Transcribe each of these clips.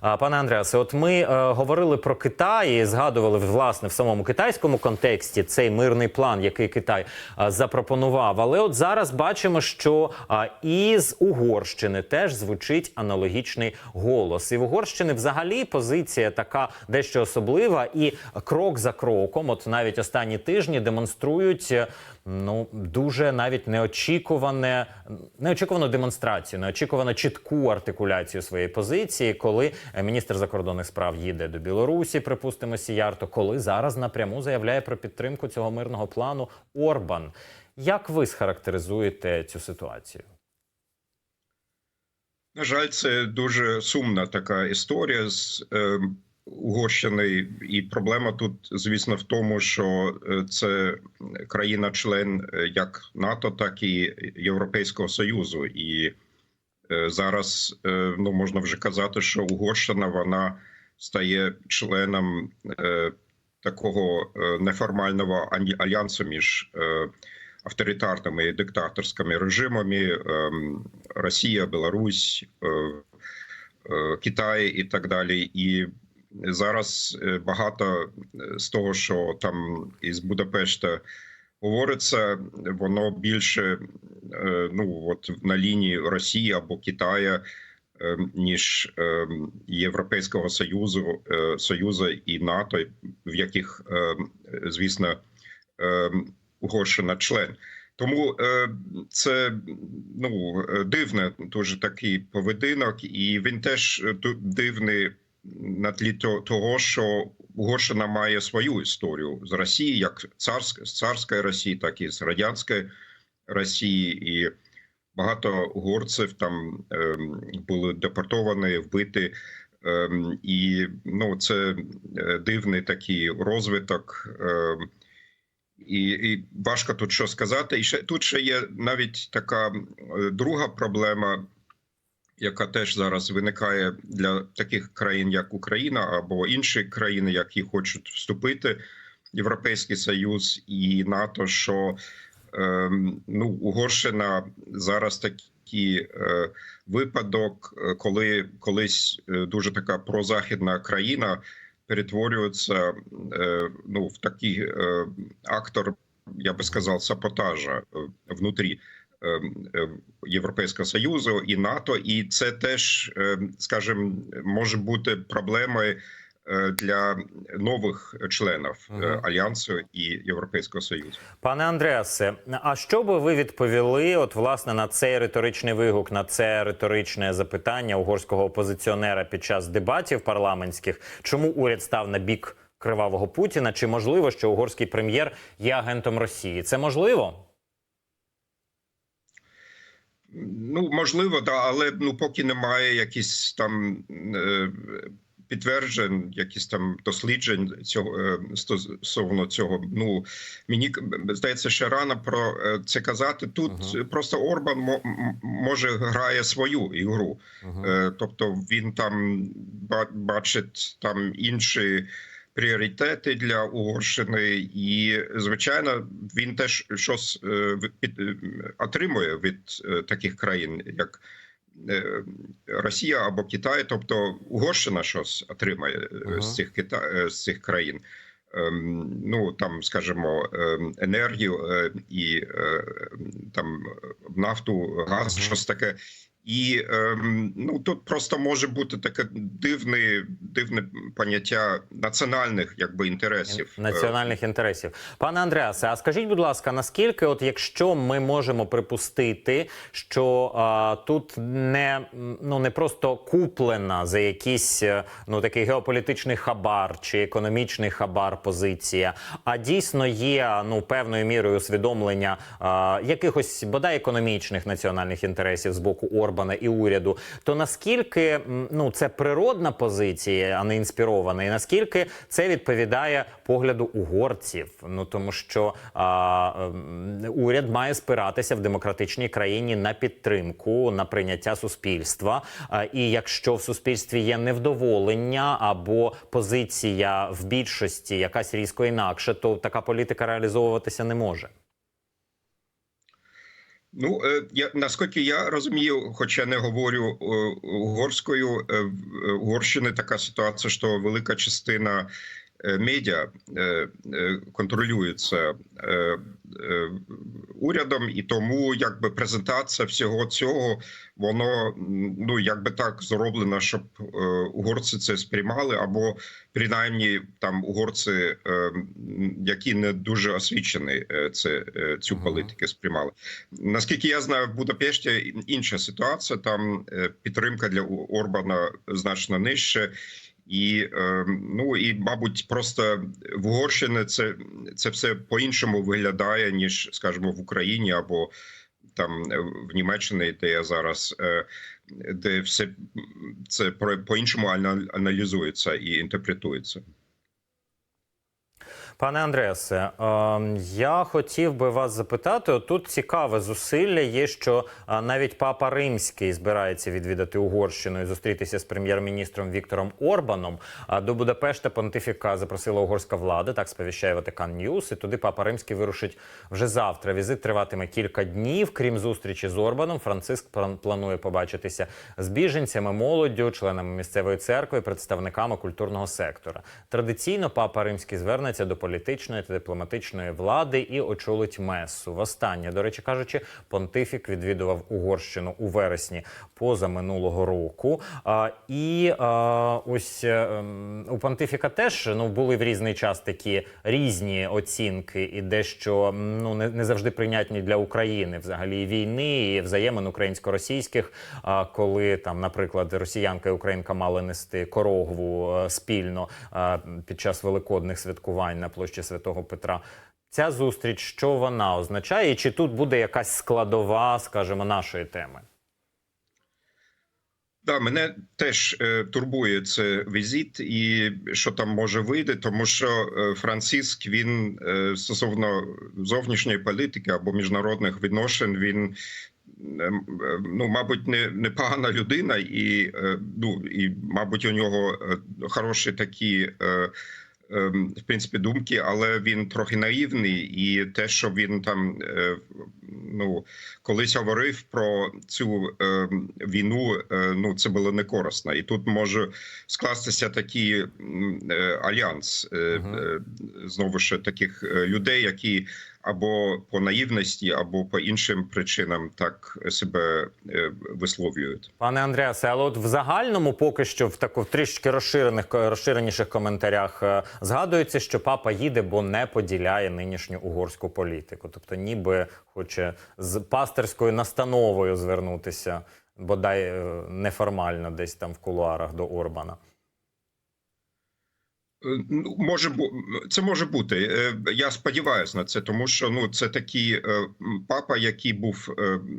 Пане Андреасе, от ми е, говорили про Китай і згадували власне в самому китайському контексті цей мирний план, який Китай е, запропонував. Але от зараз бачимо, що е, із Угорщини теж звучить аналогічний голос. І в Угорщини взагалі позиція така дещо особлива, і крок за кроком, от навіть останні тижні демонструють. Ну дуже навіть неочікуване, неочікувану демонстрацію, неочікувано чітку артикуляцію своєї позиції, коли е, міністр закордонних справ їде до Білорусі, припустимо, Сіярто, коли зараз напряму заявляє про підтримку цього мирного плану Орбан. Як ви схарактеризуєте цю ситуацію? На жаль, це дуже сумна така історія з е, Угорщини, і проблема тут, звісно, в тому, що е, це країна-член е, як НАТО, так і Європейського Союзу. І е, зараз ну можна вже казати, що Угорщина вона стає членом такого неформального альянсу між авторитарними і диктаторськими режимами Росія, Білорусь, Китай і так далі. І зараз е, багато з того, що там із Будапешта говориться, воно більше е, ну от на лінії Росії або Китая. е, Ніж е, Європейського союзу е, союзу і НАТО, в яких е, звісно е, Угорщина член. Тому е, це ну е, дивне дуже такий поведінок, і він теж е, дивний на тлі то- того, що Угорщина має свою історію з Росії, як царська з царської Росії, так і з радянської Росії, і багато угорців там е, були депортовані, вбиті. Ем, і ну це е, дивний такий розвиток. Е, і, і важко тут що сказати. І ще тут ще є навіть така е, друга проблема, яка теж зараз виникає для таких країн, як Україна або інші країни, які хочуть вступити в Європейський Союз і НАТО. Що ем, ну Угорщина зараз такий е, випадок, е, коли колись е, дуже така прозахідна країна перетворюється е, ну в такий е, актор, я би сказав, саботажа е, внутрі Європейського союзу і НАТО, і це теж, е, скажімо, може бути проблемою е, для нових членів Мгм. альянсу і Європейського союзу. Пане Андреасе, а що би ви відповіли, от власне на цей риторичний вигук, на це риторичне запитання угорського опозиціонера під час дебатів парламентських? Чому уряд став на бік кривавого Путіна? Чи можливо, що угорський прем'єр є агентом Росії? Це можливо? Ну можливо, да, але ну поки немає якісь там е, підтверджень, якісь там досліджень цього е, стосовно цього. Ну мені здається, ще рано про е, це казати. Тут Мгм. просто Орбан може грає свою ігру. Угу. Е, Тобто він там бачить там інші пріоритети для Угорщини, і звичайно, він теж щось е, е, отримує від е, таких країн, як Росія або Китай. Тобто Угорщина щось отримає Ага. з цих Кита... з цих країн. Ем, Ну там, скажімо, ем, енергію і е, там нафту, газ, Ага. щось таке. І ем, ну тут просто може бути таке дивне, дивне поняття національних якби інтересів. Е, національних інтересів. Пане Андреасе, а скажіть, будь ласка, наскільки, от якщо ми можемо припустити, що а, тут не, ну, не просто куплена за якийсь е, ну, такий геополітичний хабар чи економічний хабар позиція, а дійсно є ну, певною мірою усвідомлення а, якихось бодай економічних національних інтересів з боку Орбана і уряду, то наскільки ну, це природна позиція, а не інспірована, і наскільки це відповідає погляду угорців? Ну тому що а, ем, уряд має спиратися в демократичній країні на підтримку, на прийняття суспільства. А, і якщо в суспільстві є невдоволення або позиція в більшості якась різко інакше, то така політика реалізовуватися не може. Ну е, я наскільки я розумію, хоча не говорю е, угорською, е, в Угорщини така ситуація, що велика частина медіа е, е, контролюється е, е, урядом, і тому якби презентація всього цього воно ну якби так зроблено, щоб е, угорці це сприймали, або принаймні там угорці, е, які не дуже освічені, е, це е, цю політику сприймали. Наскільки я знаю, в Будапешті інша ситуація. Там е, підтримка для Орбана значно нижче. І е, ну і мабуть, просто в Угорщині це, це все по-іншому виглядає ніж, скажімо, в Україні або там е, в Німеччині, де я зараз, е, де все це по-іншому ана- аналізується і інтерпретується. Пане Андреасе, е, я хотів би вас запитати. Тут цікаве зусилля є, що е, навіть папа Римський збирається відвідати Угорщину і зустрітися з прем'єр-міністром Віктором Орбаном. А до Будапешта понтифіка запросила угорська влада, так сповіщає Ватикан Ньюс. І туди папа Римський вирушить вже завтра. Візит триватиме кілька днів. Крім зустрічі з Орбаном, Франциск план- планує побачитися з біженцями, молоддю, членами місцевої церкви, представниками культурного сектора. Традиційно папа Римський звернеться до політичної та дипломатичної влади і очолить месу. Востаннє, до речі кажучи, понтифік відвідував Угорщину у вересні позаминулого року. А, і а, ось е, ем, у понтифіка теж ну були в різний час такі різні оцінки, і дещо ну не, не завжди прийнятні для України, взагалі війни, і взаємин українсько-російських. А коли там, наприклад, росіянка і українка мали нести корогву е, спільно е, під час великодних святкувань на площі Святого Петра. Ця зустріч, що вона означає, і чи тут буде якась складова, скажімо, нашої теми? Да, мене теж е, турбує це візит, і що там може вийти, тому що е, Франциск він е, стосовно зовнішньої політики або міжнародних відношень, він е, е, ну, мабуть, не непогана людина, і е, ну і мабуть, у нього е, хороші такі. Е, в принципі, думки, але він трохи наївний, і те, що він там е, ну колись говорив про цю е, війну, е, ну це було не корисно. І тут може скластися такий е, альянс знову ж таких людей, які або по наївності, або по іншим причинам так себе е, висловлюють. Пане Андреасе, але от в загальному, поки що в таку в трішки розширених розширеніших коментарях е, згадується, що папа їде, бо не поділяє нинішню угорську політику. Тобто, ніби хоче з пастерською настановою звернутися, бодай е, неформально, десь там в кулуарах до Орбана. Е, Ну, може це може бути. Е, Я сподіваюся на це, тому що ну це такий е, папа, який був,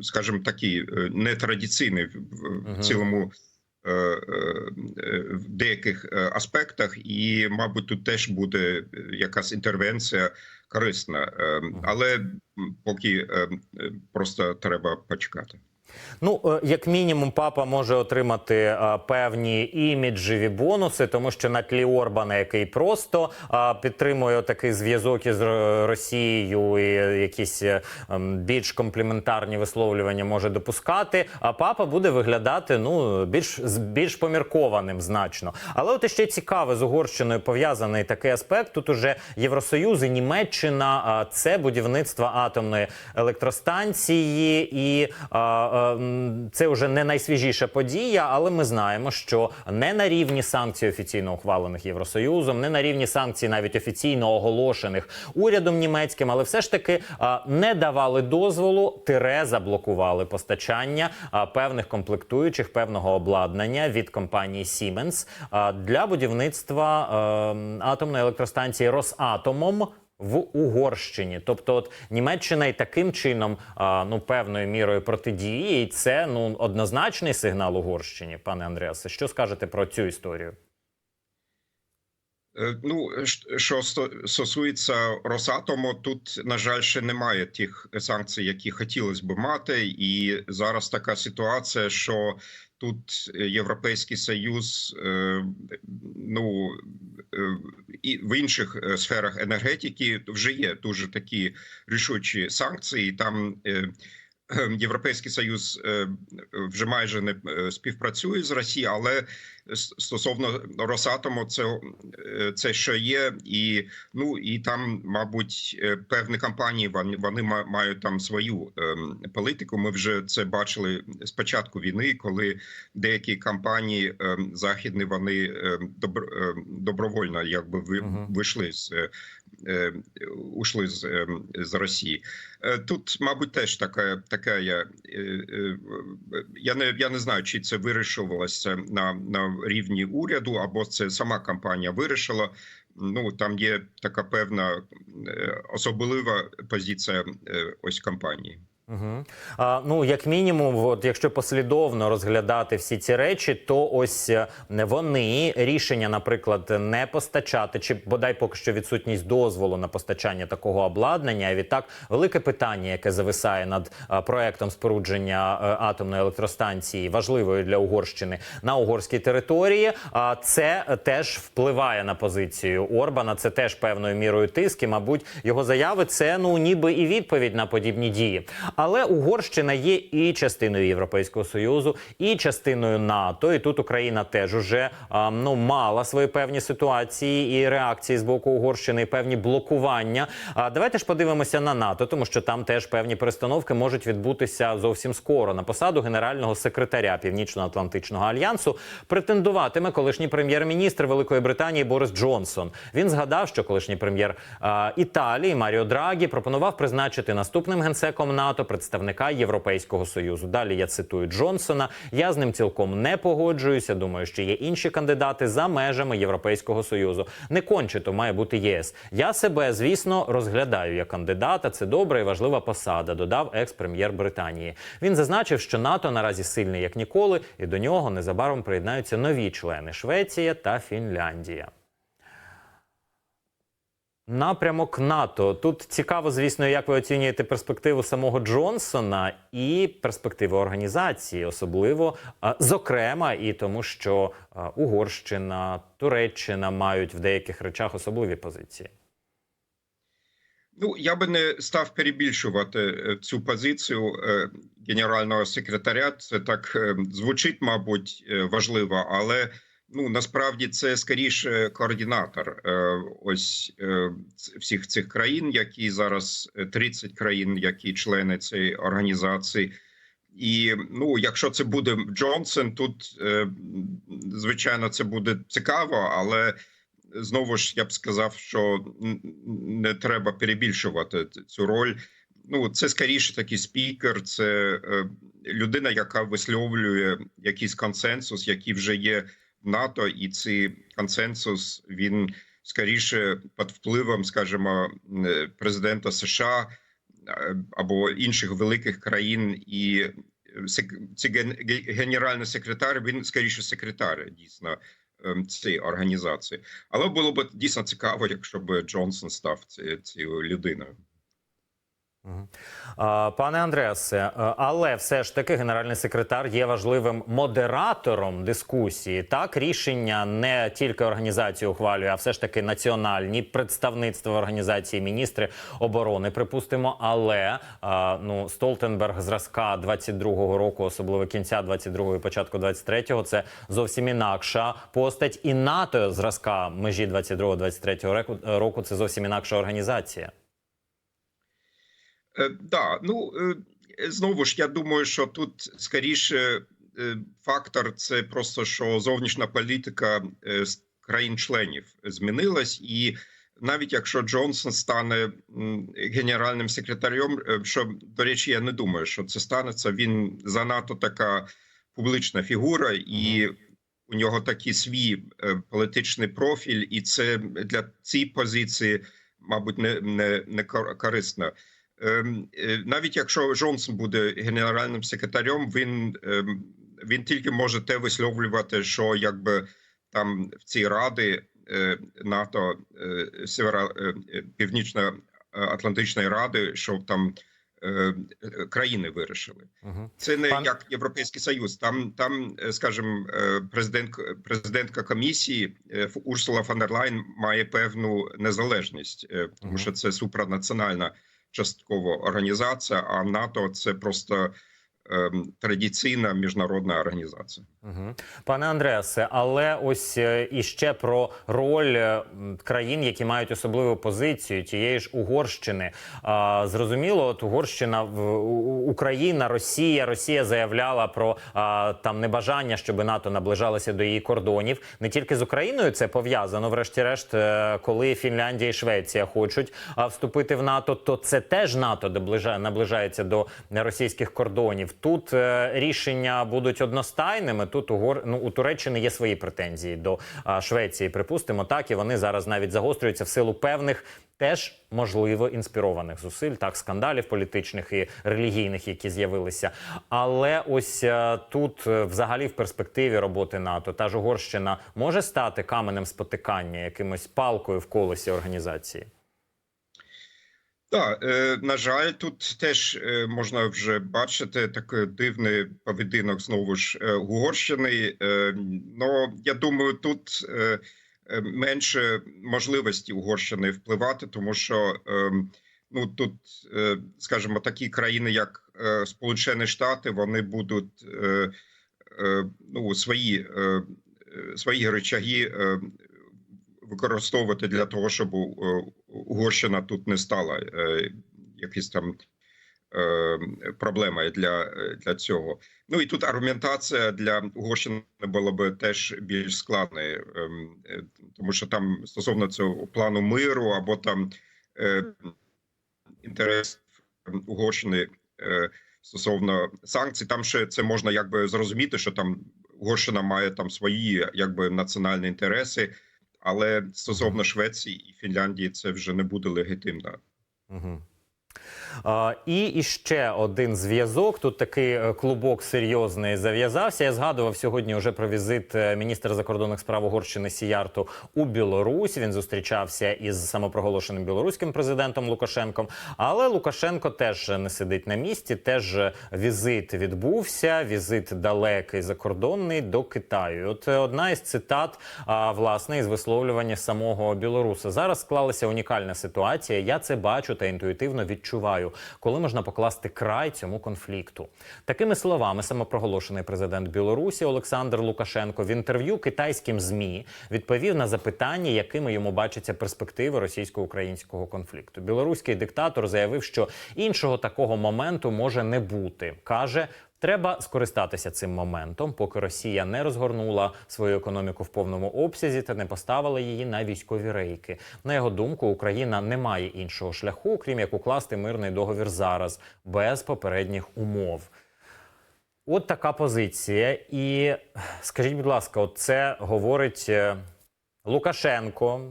скажімо, такий нетрадиційний в- цілому. В деяких аспектах, і, мабуть, тут теж буде якась інтервенція корисна, Е, але поки е, е, просто треба почекати. Ну, е, як мінімум, папа може отримати е, певні іміджеві бонуси, тому що на тлі Орбана, який просто е, підтримує такий зв'язок із Росією і якісь ем, більш компліментарні висловлювання може допускати. А папа буде виглядати ну більш більш поміркованим значно. Але от ще цікаве з Угорщиною пов'язаний такий аспект. Тут уже Євросоюз і Німеччина а, це будівництво атомної електростанції, і а, це вже не найсвіжіша подія, але ми знаємо, що не на рівні санкцій офіційно ухвалених Євросоюзом, не на рівні санкцій, навіть офіційно оголошених урядом німецьким, але все ж таки не давали дозволу, тире заблокували постачання певних комплектуючих певного обладнання від компанії Siemens для будівництва е, атомної електростанції Росатомом. В Угорщині, тобто, от Німеччина і таким чином, а, ну певною мірою протидіє, і це ну однозначний сигнал Угорщині, пане Андреасе. Що скажете про цю історію? Е, Ну, ш- що сто- стосується Росатому, тут, на жаль, ще немає тих санкцій, які хотілося б мати, і зараз така ситуація, що тут Європейський Союз, е, ну е, і в інших е, сферах енергетики вже є дуже такі рішучі санкції. Там е, е, Європейський Союз е, вже майже не е, співпрацює з Росією, але стосовно Росатому, це, е, це що є, і ну і там, мабуть, е, певні компанії вони, вони ма- мають там свою ем, політику. Ми вже це бачили з початку війни, коли деякі компанії ем, західні вони ем, добро, ем, добровольно якби ви, Мгм. вийшли з. е, е, Ушли з, ем, з Росії. Е, Тут, мабуть, теж така, така я, е, е, я не я не знаю, чи це вирішувалося на, на рівні уряду, або це сама компанія вирішила. Ну там є така певна е, особлива позиція е, ось компанії. Угу. А, ну, як мінімум, от, якщо послідовно розглядати всі ці речі, то ось е, вони рішення, наприклад, не постачати, чи бодай поки що відсутність дозволу на постачання такого обладнання. І відтак велике питання, яке зависає над а, проектом спорудження е, атомної електростанції, важливої для Угорщини на угорській території. А це е, теж впливає на позицію Орбана. Це теж певною мірою тиск. І, мабуть, його заяви це ну ніби і відповідь на подібні дії. Але Угорщина є і частиною Європейського союзу, і частиною НАТО. І тут Україна теж уже ну мала свої певні ситуації і реакції з боку Угорщини, і певні блокування. А давайте ж подивимося на НАТО, тому що там теж певні перестановки можуть відбутися зовсім скоро. На посаду генерального секретаря Північно-Атлантичного альянсу претендуватиме колишній прем'єр-міністр Великої Британії Борис Джонсон. Він згадав, що колишній прем'єр Італії Маріо Драгі пропонував призначити наступним генсеком НАТО представника Європейського союзу. Далі я цитую Джонсона. Я з ним цілком не погоджуюся. Думаю, що є інші кандидати за межами Європейського союзу. Не конче то має бути ЄС. Я себе, звісно, розглядаю як кандидата. Це добра і важлива посада. Додав екс-прем'єр Британії. Він зазначив, що НАТО наразі сильний як ніколи, і до нього незабаром приєднаються нові члени Швеція та Фінляндія. Напрямок НАТО тут цікаво, звісно, як ви оцінюєте перспективу самого Джонсона і перспективи організації, особливо зокрема, і тому, що а, Угорщина, Туреччина мають в деяких речах особливі позиції. Ну я би не став перебільшувати е, цю позицію е, генерального секретаря. Це так е, звучить, мабуть, е, важливо, але ну насправді це скоріше координатор е, ось е, всіх цих країн, які зараз е, 30 країн, які члени цієї організації. І ну, якщо це буде Джонсон, тут е, звичайно це буде цікаво, але знову ж я б сказав, що не треба перебільшувати цю роль. Ну, це скоріше такий спікер, це е, людина, яка висловлює якийсь консенсус, який вже є НАТО, і цей консенсус він скоріше під впливом, скажімо, е, президента США е, або інших великих країн, і е, ге- генеральний секретар, він скоріше секретар дійсно цієї організації. Але було б дійсно цікаво, якщо б Джонсон став ці- цією людиною. Пане Андреасе, е, але все ж таки генеральний секретар є важливим модератором дискусії. Так, рішення не тільки організації ухвалює, а все ж таки національні представництва організації міністри оборони, припустимо. Але ну Столтенберг зразка 22-го року, особливо кінця 22-го і початку 23-го, це зовсім інакша постать. І НАТО зразка межі 22-23 року, року це зовсім інакша організація. Е, Да, ну е, знову ж я думаю, що тут скоріше е, фактор це просто що зовнішня політика е, країн-членів змінилась, і навіть якщо Джонсон стане генеральним секретарем, е, що до речі, я не думаю, що це станеться. Він занадто така публічна фігура, і у нього такий свій е, політичний профіль, і це для цієї позиції, мабуть, не, не, не корисно. Ем, е, навіть якщо Джонсон буде генеральним секретарем, він, ем, він тільки може те висловлювати, що якби там в цій раді е, НАТО е, Північно-Атлантичної ради, що там країни вирішили. Угу. Це не Пан- як Європейський Союз. Там, там, скажімо, президент, президентка комісії Урсула фон дер Лайн має певну незалежність, тому Мгм. що це супранаціональна частково організація, а НАТО це просто традиційна міжнародна організація. Угу. Пане Андреасе, але ось е, іще про роль е, країн, які мають особливу позицію тієї ж Угорщини. А, зрозуміло, от Угорщина, Україна, Росія. Росія заявляла про а, там небажання, щоб НАТО наближалося до її кордонів. Не тільки з Україною це пов'язано. Врешті-решт, е, коли Фінляндія і Швеція хочуть вступити в НАТО, то це теж НАТО наближається до російських кордонів. Тут е, рішення будуть одностайними. Тут угор ну, у Туреччини є свої претензії до а, Швеції. Припустимо, так і вони зараз навіть загострюються в силу певних. Теж можливо інспірованих зусиль, так скандалів політичних і релігійних, які з'явилися. Але ось е, тут, е, взагалі, в перспективі роботи НАТО, та ж Угорщина може стати каменем спотикання, якимось палкою в колесі організації. Так, е, на жаль, тут теж е, можна вже бачити такий дивний поведінок знову ж е, Угорщини. Е, ну я думаю, тут е, е, менше можливості Угорщини впливати, тому що е, ну тут, е, скажімо, такі країни, як е, Сполучені Штати, вони будуть е, е, ну свої, е, е, свої речаги. Е, використовувати для того, щоб е, Угорщина тут не стала е, якісь там е, проблемою для, для цього. Ну і тут аргументація для Угорщини була би теж більш складною, е, е, тому що там стосовно цього плану миру або там інтерес Угорщини стосовно санкцій, там ще це можна якби зрозуміти, що там Угорщина має там свої якби національні інтереси. Але стосовно Швеції і Фінляндії це вже не буде легітимно. Угу. І іще один зв'язок. Тут такий е, клубок серйозний зав'язався. Я згадував сьогодні вже про візит е, міністра закордонних справ Угорщини Сіярту у Білорусь. Він зустрічався із самопроголошеним білоруським президентом Лукашенком. Але Лукашенко теж не сидить на місці. Теж візит відбувся. Візит далекий закордонний до Китаю. От е, одна із цитат, а, власне, із висловлювання самого білоруса. Зараз склалася унікальна ситуація. Я це бачу та інтуїтивно відчуваю, коли можна покласти край цьому конфлікту. Такими словами, самопроголошений президент Білорусі Олександр Лукашенко в інтерв'ю китайським змі відповів на запитання, якими йому бачаться перспективи російсько-українського конфлікту. Білоруський диктатор заявив, що іншого такого моменту може не бути. каже. Треба скористатися цим моментом, поки Росія не розгорнула свою економіку в повному обсязі та не поставила її на військові рейки. На його думку, Україна не має іншого шляху, крім як укласти мирний договір зараз без попередніх умов. От така позиція. І скажіть, будь ласка, от це говорить е, Лукашенко.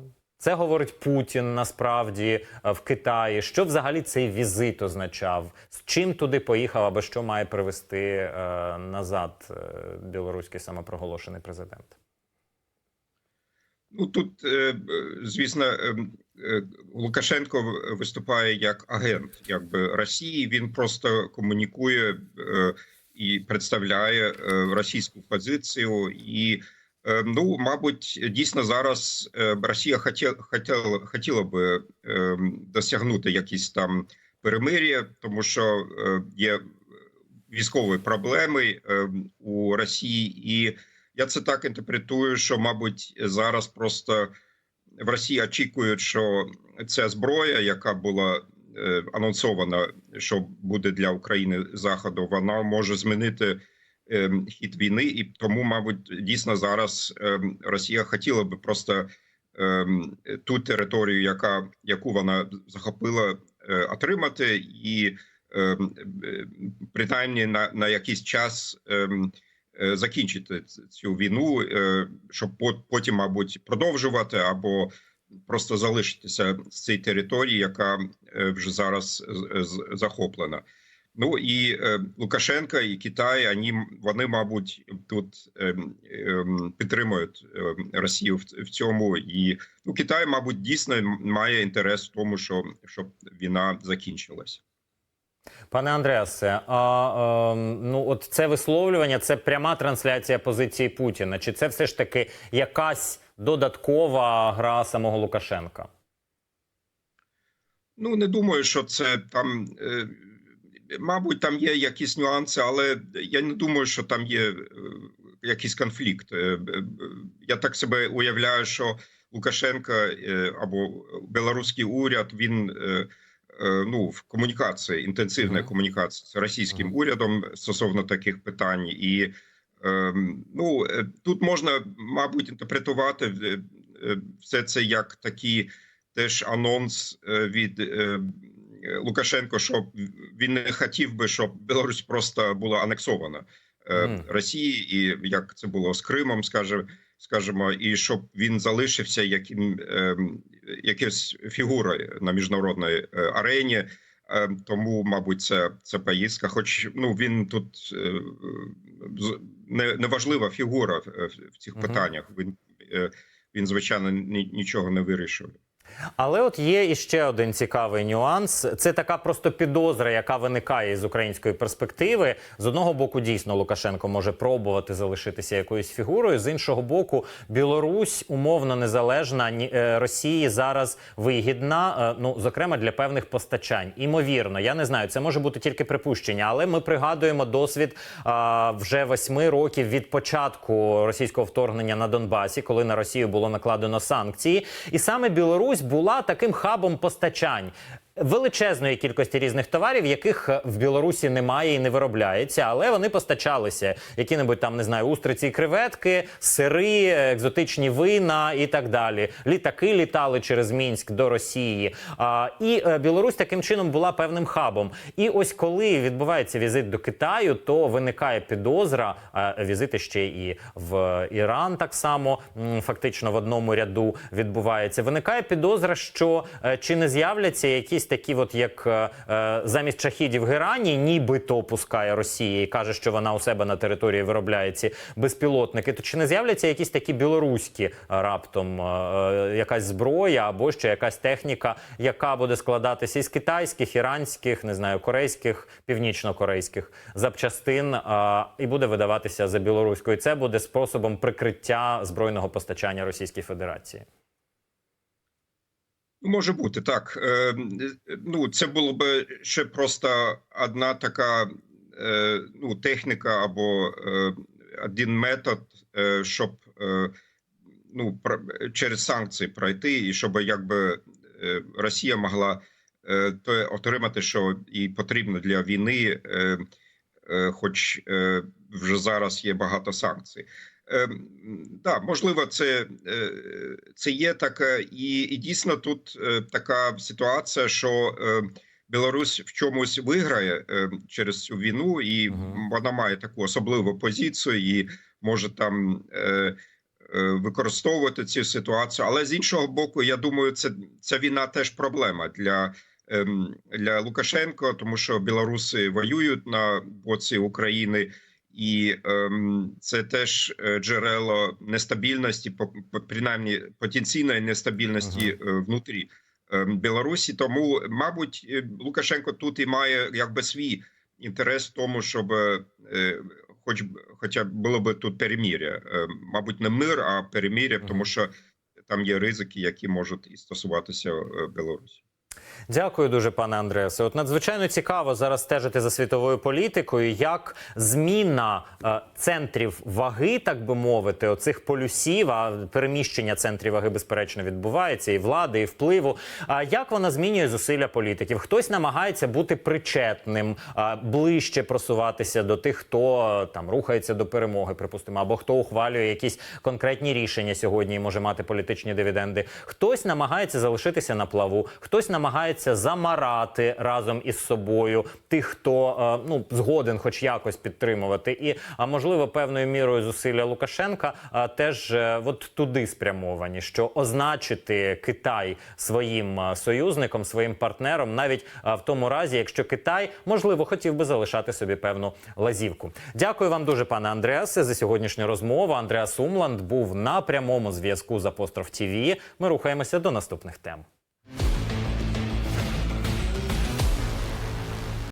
Це говорить Путін насправді е, в Китаї. Що взагалі цей візит означав? З чим туди поїхав, або що має привезти е, назад е, білоруський самопроголошений президент? Ну тут, е, звісно, Лукашенко виступає як агент якби Росії. Він просто комунікує і представляє російську позицію. І ну, мабуть, дійсно зараз е, Росія хотіла хотіла, хотіла би е, досягнути якісь там перемир'я, тому що е, є військові проблеми у Росії і. Я це так інтерпретую, що, мабуть, зараз просто в Росії очікують, що ця зброя, яка була анонсована, що буде для України заходу, вона може змінити хід війни, і тому, мабуть, дійсно зараз е, Росія хотіла би просто е, ту територію, яка яку вона захопила, е, отримати, і принаймні на, на якийсь час. Е, закінчити цю війну, е, щоб пот- потім, мабуть, продовжувати або просто залишитися з цієї території, яка вже зараз захоплена. Ну і е, Лукашенка і Китай, вони, вони мабуть, тут ем, ем, підтримують Росію в, в цьому. І ну, Китай, мабуть, дійсно має інтерес в тому, що щоб війна закінчилась. Пане Андреасе, а е, ну от це висловлювання, це пряма трансляція позиції Путіна. Чи це все ж таки якась додаткова гра самого Лукашенка? Ну не думаю, що це там. е, Мабуть, там є якісь нюанси, але я не думаю, що там є е, якийсь конфлікт. Е, Я так себе уявляю, що Лукашенка е, або білоруський уряд він ну в комунікації, інтенсивна комунікація з російським урядом стосовно таких питань, і ем, ну тут можна, мабуть, інтерпретувати все це як такі теж анонс від Лукашенко, що він не хотів би, щоб Білорусь просто була анексована Мгм. Росії, і як це було з Кримом, скаже, скажімо, і щоб він залишився яким ем, якоюсь фігурою на міжнародній е, арені. Е, Тому, мабуть, це, це поїздка. Хоч ну він тут е, не, не фігура в, в цих питаннях. Він, е, він звичайно, ні, нічого не вирішує. Але от є іще один цікавий нюанс. Це така просто підозра, яка виникає з української перспективи. З одного боку, дійсно Лукашенко може пробувати залишитися якоюсь фігурою. З іншого боку, Білорусь умовно незалежна е, Росії зараз вигідна. е, Ну зокрема для певних постачань. Імовірно, я не знаю, це може бути тільки припущення, але ми пригадуємо досвід вже восьми років від початку російського вторгнення на Донбасі, коли на Росію було накладено санкції, і саме Білорусь була таким хабом постачань. Величезної кількості різних товарів, яких е, в Білорусі немає і не виробляється, але вони постачалися. Які-небудь там не знаю, устриці креветки, сири, е, екзотичні вина і так далі. Літаки літали через Мінськ до Росії. А, і е, Білорусь таким чином була певним хабом. І ось коли відбувається візит до Китаю, то виникає підозра. А візити ще і в Іран так само фактично в одному ряду відбувається. Виникає підозра, що е, чи не з'являться якісь такі, от як е, е, замість шахідів в Ірані, нібито пускає Росія і каже, що вона у себе на території виробляє ці безпілотники. То чи не з'являться якісь такі білоруські е, раптом якась зброя або ще якась техніка, яка буде складатися із китайських, іранських, не знаю, корейських, північно-корейських запчастин і буде видаватися за білоруською. Це буде способом прикриття збройного постачання Російській Федерації. Може бути так. Е, Ну, це було б ще просто одна така е, ну, техніка або е, один метод, е, щоб е, ну, про- через санкції пройти, і щоб якби е, Росія могла е, те отримати, що їй потрібно для війни, е, е, хоч е, вже зараз є багато санкцій. Е, да, можливо, це, е, це є таке, і, і дійсно тут е, така ситуація, що е, Білорусь в чомусь виграє через цю війну, і вона має таку особливу позицію і може там. Використовувати цю ситуацію, але з іншого боку, я думаю, це ця війна теж проблема для, ем, для Лукашенко, тому що білоруси воюють на боці України, і ем, це теж е, джерело нестабільності, принаймні потенційної нестабільності е, внутрі ем, Білорусі. Тому, мабуть, е, Лукашенко тут і має якби свій інтерес в тому, щоб е, хоч хоча б було б тут переміря, Е, мабуть, не мир, а переміря, Мгм. тому що там є ризики, які можуть і стосуватися Білорусі. Дякую дуже, пане Андреасе. От надзвичайно цікаво зараз стежити за світовою політикою, як зміна е, центрів ваги, так би мовити, оцих полюсів, а переміщення центрів ваги, безперечно, відбувається і влади, і впливу. А як вона змінює зусилля політиків? Хтось намагається бути причетним, а, ближче просуватися до тих, хто е, там рухається до перемоги, припустимо, або хто ухвалює якісь конкретні рішення сьогодні і може мати політичні дивіденди. Хтось намагається залишитися на плаву, хтось намагається замарати разом із собою тих, хто е, ну згоден, хоч якось підтримувати, і а можливо певною мірою зусилля Лукашенка теж е, от туди спрямовані, що означити Китай своїм е, союзником, своїм партнером, навіть в тому разі, якщо Китай можливо хотів би залишати собі певну лазівку. Дякую вам дуже, пане Андреасе, за сьогоднішню розмову. Андреас Умланд був на прямому зв'язку з Апостроф ТІВІ. Ми рухаємося до наступних тем.